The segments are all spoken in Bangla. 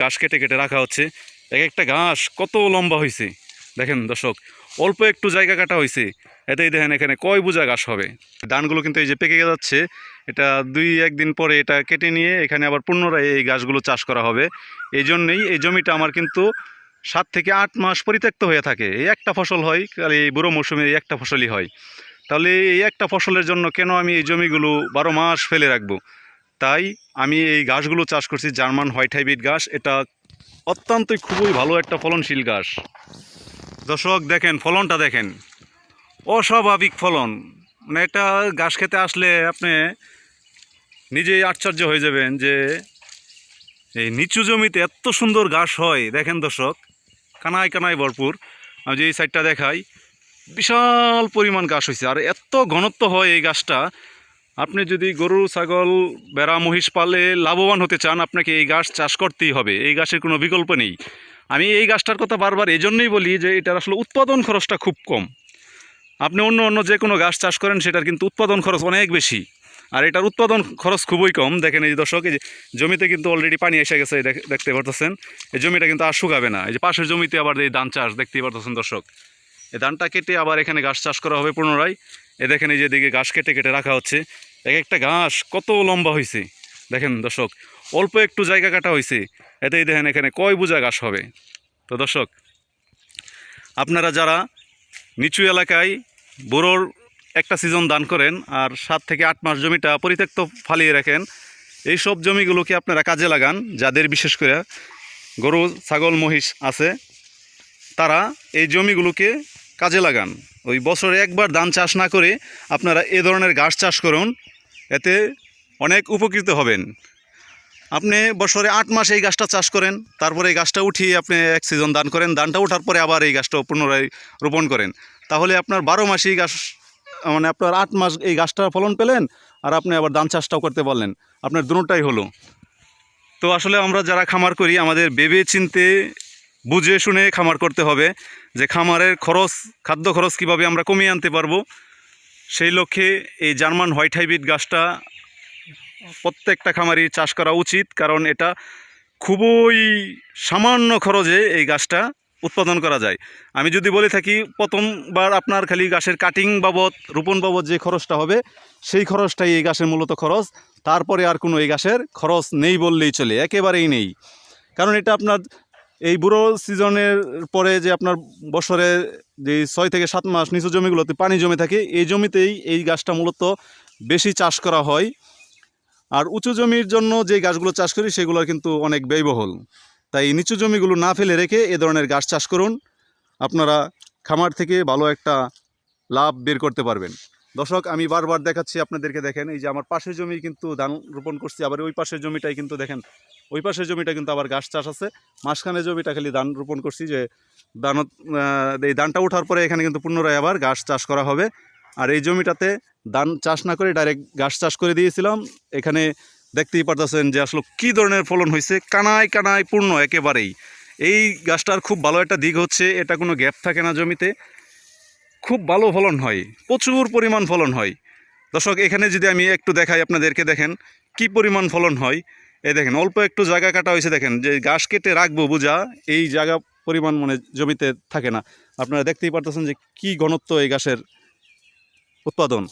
ঘাস কেটে কেটে রাখা হচ্ছে। এক একটা ঘাস কত লম্বা হয়েছে দেখেন দর্শক, অল্প একটু জায়গা কাটা হয়েছে এতেই দেখেন এখানে কয় বোঝা ঘাস হবে। ধানগুলো কিন্তু এই যে পেকে যাচ্ছে, এটা দুই, একদিন পরে এটা কেটে নিয়ে এখানে আবার পুনরায় এই গাছগুলো চাষ করা হবে। এই জন্যেই এই জমিটা আমার কিন্তু সাত থেকে আট মাস পরিত্যক্ত হয়ে থাকে। এই একটা ফসল হয়, খালি এই বুড়ো মৌসুমে এই একটা ফসলই হয়। তাহলে এই একটা ফসলের জন্য কেন আমি এই জমিগুলো বারো মাস ফেলে রাখব? তাই আমি এই গাছগুলো চাষ করছি, জার্মান হোয়াইট হাইব্রিড গাছ। এটা অত্যন্তই খুবই ভালো একটা ফলনশীল গাছ। দর্শক, দেখেন, ফলনটা দেখেন। অস্বাভাবিক ফলন। মানে এটা গাছ খেতে আসলে আপনি নিজেই আশ্চর্য হয়ে যাবেন যে এই নিচু জমিতে এত সুন্দর ঘাস হয়। দেখেন দর্শক, কানায় কানায় ভরপুর। আমি যে এই সাইডটা দেখাই, বিশাল পরিমাণ গাছ হয়েছে। আর এত ঘনত্ব হয় এই গাছটা আপনি যদি গরু, ছাগল বেড়া মহিষ পালে লাভবান হতে চান, আপনাকে এই গাছ চাষ করতেই হবে। এই গাছের কোনো বিকল্প নেই। আমি এই গাছটার কথা বারবার এই জন্যই বলি যে, এটার আসলে উৎপাদন খরচটা খুব কম। আপনি অন্য অন্য যে কোনো গাছ চাষ করেন, সেটার কিন্তু উৎপাদন খরচ অনেক বেশি। আর এটার উৎপাদন খরচ খুবই কম। দেখেন এই দর্শক, এই যে জমিতে কিন্তু অলরেডি পানি এসে গেছে দেখতে পারতেছেন। এই জমিটা কিন্তু আর শুকাবে না। এই যে পাশের জমিতে আবার এই ধান চাষ, দেখতেই পারতেছেন দর্শক। এই ধানটা কেটে আবার এখানে গাছ চাষ করা হবে পুনরায়। এ দেখেন এই যে দিকে ঘাস কেটে কেটে রাখা হচ্ছে। এক একটা ঘাস কত লম্বা হয়েছে দেখেন দর্শক, অল্প একটু জায়গা কাটা হয়েছে এতেই দেখেন এখানে কয় বোঝা ঘাস হবে। তো দর্শক, আপনারা যারা নিচু এলাকায় বোরোর একটা সিজন দান করেন আর সাত থেকে আট মাস জমিটা পরিত্যক্ত ফালিয়ে রাখেন, এই সব জমিগুলোকে আপনারা কাজে লাগান? যাদের বিশেষ করে গরু, ছাগল, মহিষ আছে, তারা এই জমিগুলোকে কাজে লাগান। ওই বছরে একবার ধান চাষ না করে আপনারা এ ধরনের ঘাস চাষ করুন, এতে অনেক উপকৃত হবেন। আপনি বছরে আট মাস এই গাছটা চাষ করেন, তারপরে এই গাছটা উঠিয়ে আপনি এক সিজন দান করেন, ধানটা ওঠার পরে আবার এই গাছটা পুনরায় রোপণ করেন। তাহলে আপনার বারো মাসেই গাছ মানে আপনার আট মাস এই গাছটার ফলন পেলেন আর আপনি আবার ধান চাষটাও করতে পারলেন। আপনার দুটোটাই হলো। তো আসলে আমরা যারা খামার করি, আমাদের ভেবে চিনতে বুঝে শুনে খামার করতে হবে যে খামারের খরচ, খাদ্য খরচ কীভাবে আমরা কমিয়ে আনতে পারব। সেই লক্ষ্যে এই জার্মান হোয়াইট হাইব্রিড গাছটা প্রত্যেকটা খামারই চাষ করা উচিত, কারণ এটা খুবই সামান্য খরচে এই গাছটা উৎপাদন করা যায়। আমি যদি বলে থাকি, প্রথমবার আপনার খালি গাছের কাটিং বাবদ, রোপণ বাবদ যে খরচটা হবে, সেই খরচটাই এই গাছের মূলত খরচ। তারপরে আর কোনো এই গাছের খরচ নেই বললেই চলে, একেবারেই নেই। কারণ এটা আপনার এই বুড়ো সিজনের পরে যে আপনার বছরে যে ছয় থেকে সাত মাস নিচু জমিগুলোতে পানি জমে থাকে, এই জমিতেই এই গাছটা মূলত বেশি চাষ করা হয়। আর উঁচু জমির জন্য যে গাছগুলো চাষ করি, সেগুলো কিন্তু অনেক ব্যয়বহুল। তাই নিচু জমিগুলো না ফেলে রেখে এ ধরনের গাছ চাষ করুন। আপনারা খামার থেকে ভালো একটা লাভ বের করতে পারবেন। দর্শক, আমি বারবার দেখাচ্ছি আপনাদেরকে, দেখেন, এই যে আমার পাশের জমি কিন্তু ধান রোপণ করছি, আবার ওই পাশের জমিটাই কিন্তু, দেখেন, ওই পাশের জমিটা কিন্তু আবার ঘাস চাষ আছে। মাঝখানে জমিটা খালি ধান রোপণ করছি যে ধান এই ধানটা ওঠার পরে এখানে কিন্তু পুনরায় আবার ঘাস চাষ করা হবে। আর এই জমিটাতে ধান চাষ না করে ডাইরেক্ট ঘাস চাষ করে দিয়েছিলাম। এখানে দেখতেই পারতেছেন যে আসলে কী ধরনের ফলন হয়েছে, কানায় কানায় পূর্ণ একেবারেই। এই গাছটার খুব ভালো একটা দিক হচ্ছে, এটা কোনো গ্যাপ থাকে না জমিতে। খুব ভালো ফলন হয়, প্রচুর পরিমাণ ফলন হয়। দর্শক, এখানে যদি আমি একটু দেখাই আপনাদেরকে, দেখেন কি পরিমাণ ফলন হয়। এই দেখেন, অল্প একটু জায়গা কাটা হয়েছে, দেখেন, যে ঘাস কেটে রাখব বোঝা, এই জায়গা পরিমাণ মানে জমিতে থাকে না। আপনারা দেখতেই পারতেছেন যে কি ঘনত্ব এই গাছের উৎপাদন।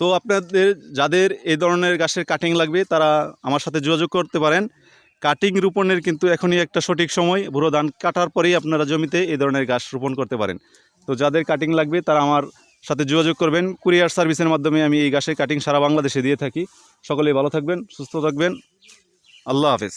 তো আপনাদের, যাদের এই ধরনের গাছের কাটিং লাগবে, তারা আমার সাথে যোগাযোগ করতে পারেন। কাটিং রোপণের কিন্তু এখনই একটা সঠিক সময়। বুড়ো ধান কাটার পরেই আপনারা জমিতে এই ধরনের গাছ রোপণ করতে পারেন। তো যাদের কাটিং লাগবে তারা আমার সাথে যোগাযোগ করবেন। কুরিয়ার সার্ভিসের মাধ্যমে আমি এই গাছের কাটিং সারা বাংলাদেশে দিয়ে থাকি। সকলেই ভালো থাকবেন, সুস্থ থাকবেন। আল্লাহ হাফেজ।